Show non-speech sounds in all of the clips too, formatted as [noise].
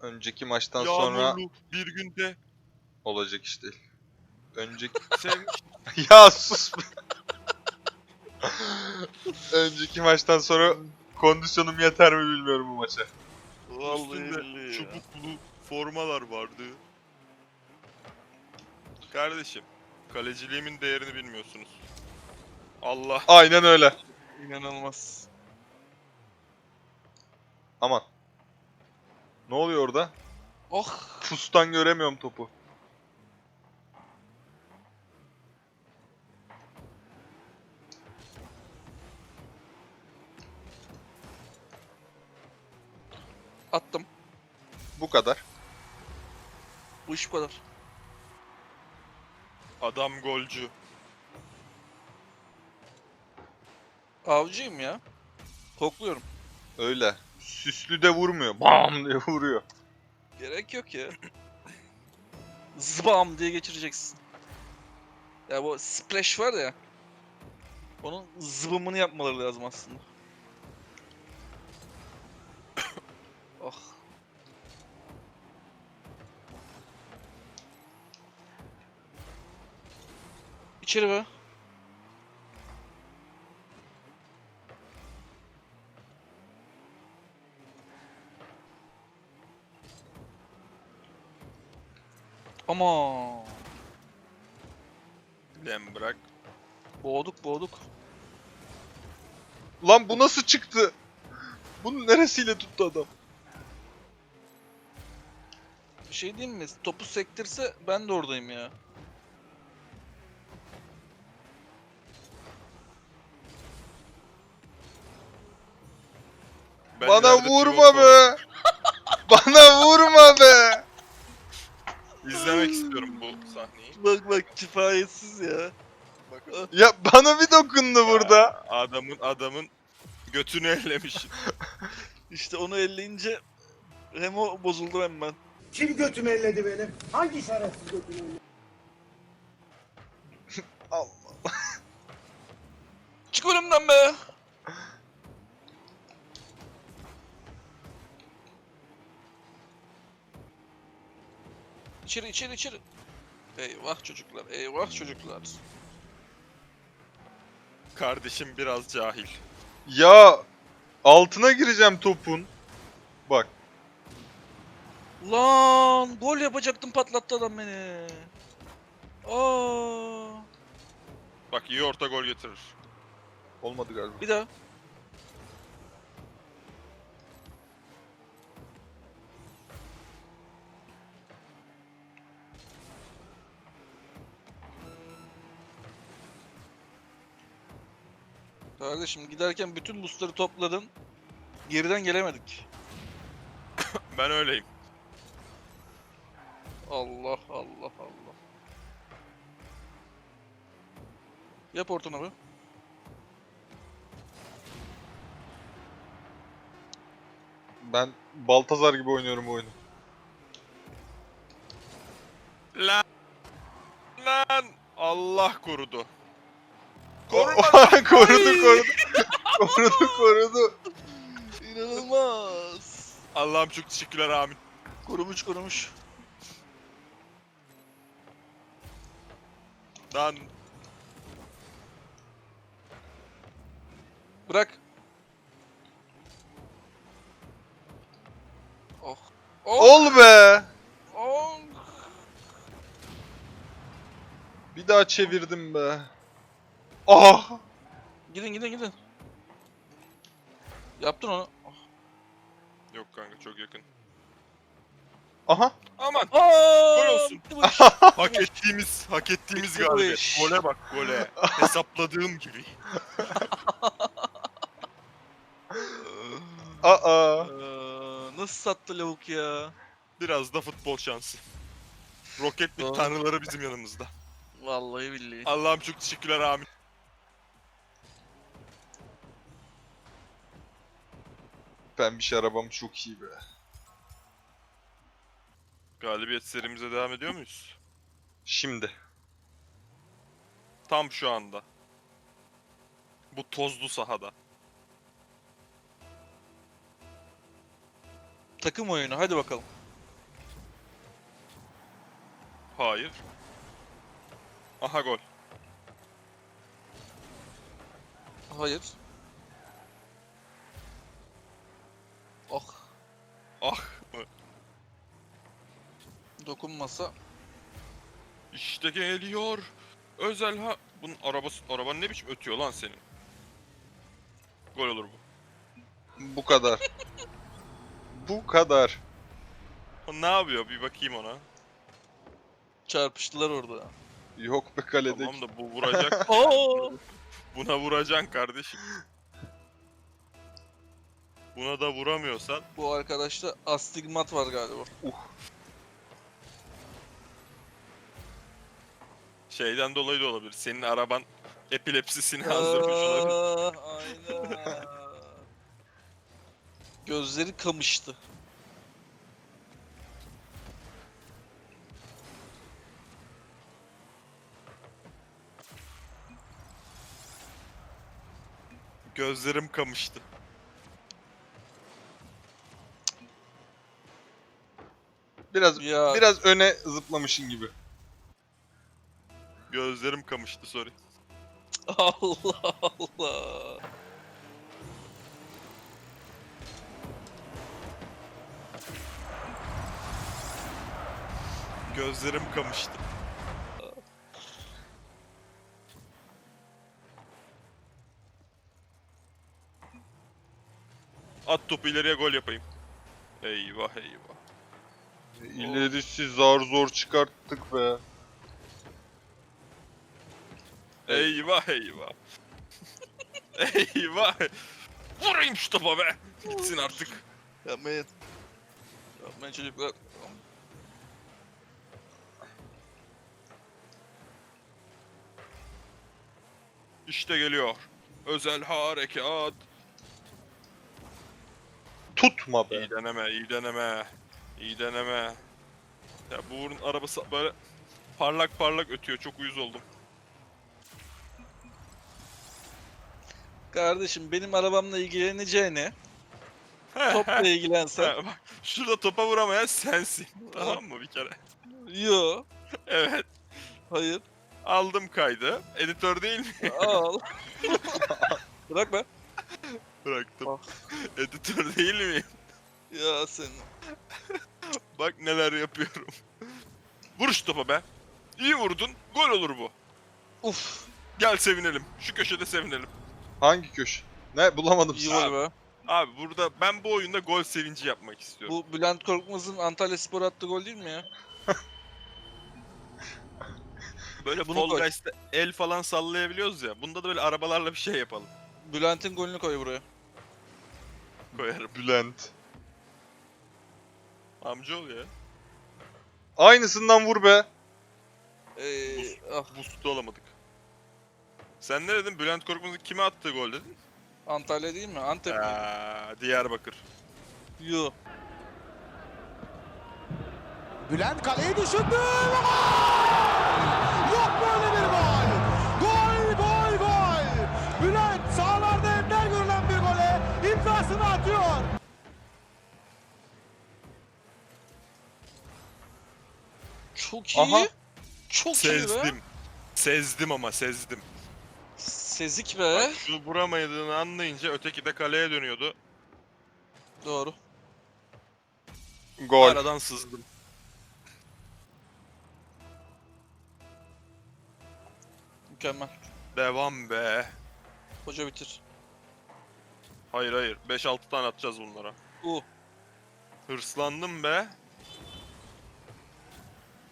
Önceki maçtan sonra Yağmurlu bir günde olacak iş değil. Önceki... [laughs] sevmiş. [laughs] ya sus be. Önceki maçtan sonra kondisyonum yeter mi bilmiyorum bu maça. Vallahi Üstünde ya. çubuklu formalar vardı. Kardeşim, kaleciliğimin değerini bilmiyorsunuz. Allah Aynen öyle. İnanılmaz. Aman. Ne oluyor orada? Oh. Pustan göremiyorum topu. Attım. Bu kadar. Bu iş bu kadar. adam golcü. Avcıyım ya. Kokluyorum. Öyle. Süslü de vurmuyor. Bam diye vuruyor. Gerek yok ya. Zbam diye geçireceksin. Ya bu splash var ya. Onun zıbımını yapmaları lazım aslında. [coughs] oh. İçeri be. Ama Dem bırak. boğduk boğduk. Lan bu nasıl çıktı? Bunu neresiyle tuttu adam? Bir şey diyeyim mi? Topu sektirse ben de oradayım ya. Ben Bana vurma be. [laughs] Bana vurma be. İzlemek istiyorum bu sahneyi. Bak bak kifayetsiz ya. Bakın. Ya bana bir dokundu burada. Adamın adamın götünü ellemişim. [laughs] İşte onu elleyince hem o bozuldu hem ben. Kim götümü elledi benim? Hangi şerefsiz götümü elledi? [laughs] Allah. Çık önümden be! İçeri içeri içeri. Eyvah çocuklar, eyvah çocuklar. Kardeşim biraz cahil. Ya altına gireceğim topun. Bak. Lan gol yapacaktım patlattı adam beni. Aa. Bak iyi orta gol getirir. Olmadı galiba. Bir daha. Kardeşim giderken bütün boostları topladın. Geriden gelemedik. [coughs] Ben öyleyim. Allah Allah Allah. Yap ortana be. Ben Baltazar gibi oynuyorum bu oyunu. Lan. Lan. Allah korudu. Koruma. [laughs] Korudu korudu. korudu korudu. İnanılmaz. Allah'ım çok teşekkürler amin. Korumuş korumuş. Lan Bırak. Oh. Oh. Ol be. oh. Bir daha çevirdim be. Ah. Gidin gidin gidin. Yaptın onu. yok kanka çok yakın. Aha. Aman Gol olsun. [laughs] hak ettiğimiz hak ettiğimiz Bitti bu galibiyet. iş. Gole bak gole. [laughs] Hesapladığım gibi. [laughs] Aa. Aa, nasıl sattı lavuk ya? Biraz da futbol şansı. Roketlik Doğru. tanrıları bizim yanımızda. Vallahi billahi. Allah'ım çok teşekkürler amin. pembiş arabam çok iyi be. Galibiyet serimize devam ediyor muyuz? Şimdi. Tam şu anda. Bu tozlu sahada. Takım oyunu hadi bakalım. Hayır. Aha gol. Hayır. Ah. Dokunmasa. İşte geliyor. Özel ha. Bunun arabası, araban ne biçim ötüyor lan senin? Gol olur bu. Bu kadar. Bu kadar. O ne yapıyor? Bir bakayım ona. Çarpıştılar orada. Yok be kaledeki. Tamam da bu vuracak. [laughs] Oo. Buna vuracaksın kardeşim. Buna da vuramıyorsan Bu arkadaşta astigmat var galiba. şeyden dolayı da olabilir. Senin araban epilepsisini azdırmış olabilir. Aynen. Gözleri kamıştı. Gözlerim kamıştı. Biraz Ya biraz öne zıplamışın gibi. Gözlerim kamıştı sorry. [laughs] Allah Allah. Gözlerim kamıştı. At topu ileriye gol yapayım. Eyvah eyvah. İlerisi zar zor çıkarttık be. Eyvah eyvah. [laughs] eyvah. Vurayım şu topa be. Gitsin artık. Yapmayın. Yapmayın çocuklar. İşte geliyor. Özel harekat. Tutma be. İyi deneme, iyi deneme. İyi deneme. Ya bu Uğur'un arabası böyle parlak parlak ötüyor. Çok uyuz oldum. Kardeşim benim arabamla ilgileneceğine [laughs] topla ilgilensen. Ha, bak, şurada topa vuramayan sensin. [laughs] tamam mı bir kere? Yo. [laughs] Evet. Hayır. Aldım kaydı. Editör değil mi? Al. Bırak be. Bıraktım. Ah. Editör değil miyim? Ya sen. Bak neler yapıyorum. [laughs] Vur şu topa be. İyi vurdun. Gol olur bu. Uf. Gel sevinelim. Şu köşede sevinelim. Hangi köşe? Ne bulamadım. İyi gol be. Abi burada ben bu oyunda gol sevinci yapmak istiyorum. Bu Bülent Korkmaz'ın Antalya Spor attığı gol değil mi ya? [laughs] Böyle bunu Fall koy. Guys'ta el falan sallayabiliyoruz ya. Bunda da böyle arabalarla bir şey yapalım. Bülent'in golünü koy buraya. Koyarım. Bülent. Amcaoğlu ya. Aynısından vur be. Ee, ah, Boost'u olamadık. Sen ne dedin? Bülent Korkmaz'ın kime attığı gol dedin? Antalya değil mi? Antep mi? Aa, Diyarbakır. Yo. Bülent kaleyi düşündü. ve Çok iyi. Aha. Çok iyi be. Sezdim. Sezdim ama sezdim. Sezik be. Şu vuramadığını anlayınca öteki de kaleye dönüyordu. Doğru. Gol. Aradan sızdım. Mükemmel. Devam be. Hoca bitir. Hayır hayır. 5-6 tane atacağız bunlara. U. Hırslandım be.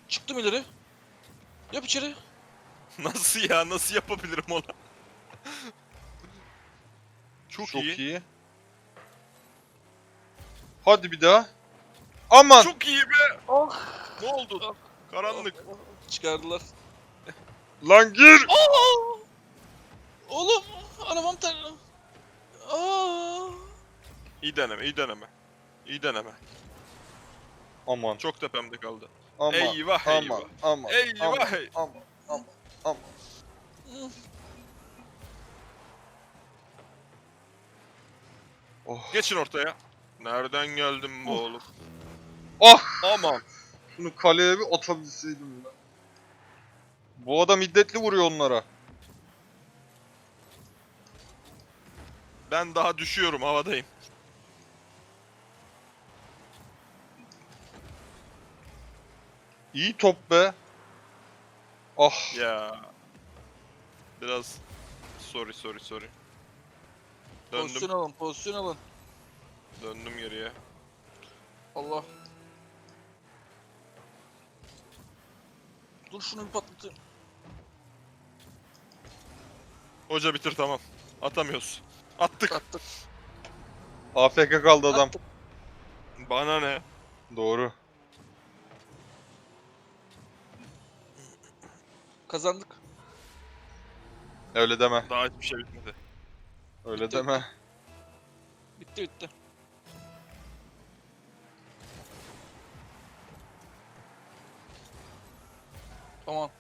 Çıktım ileri. Yap içeri. [laughs] Nasıl ya? Nasıl yapabilirim ona? [laughs] Çok, Çok iyi. iyi. Hadi bir daha. Aman. Çok iyi be. Ah. Ne oldu? Karanlık. Çıkardılar. Lan gir. Aa! Oğlum arabam ter... Aa! İyi deneme, iyi deneme. İyi deneme. Aman. Çok tepemde kaldı. Aman. Eyvah Aman. eyvah. Aman. Eyvah Aman. Aman. Aman. Aman. Oh. Geçin ortaya. Nereden geldin bu oğlum? Ah. Aman. Şunu kaleye bir atabilseydim ben. Bu adam hiddetli vuruyor onlara. Ben daha düşüyorum havadayım. İyi top be. Ah. Ya. Biraz sorry sorry sorry. Pozisyon Döndüm, alın, pozisyon alın. döndüm geriye. Allah. Dur şunu bir patlatayım. Hoca bitir tamam. Atamıyoruz. Attık. Attık. AFK kaldı adam. attık. Bana ne? Doğru. Kazandık. Öyle deme. Daha hiçbir şey bitmedi. Öyle Bitti. deme. Bitti bitti. Tamam.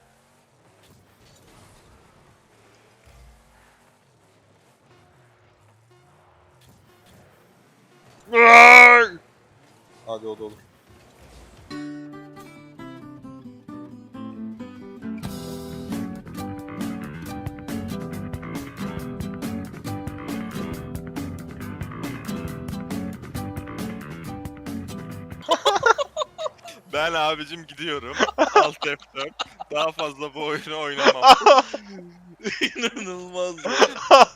Hadi o da olur. Ben abicim gidiyorum. Alt F4. Daha fazla bu oyunu oynamam. [laughs] İnanılmaz. [laughs]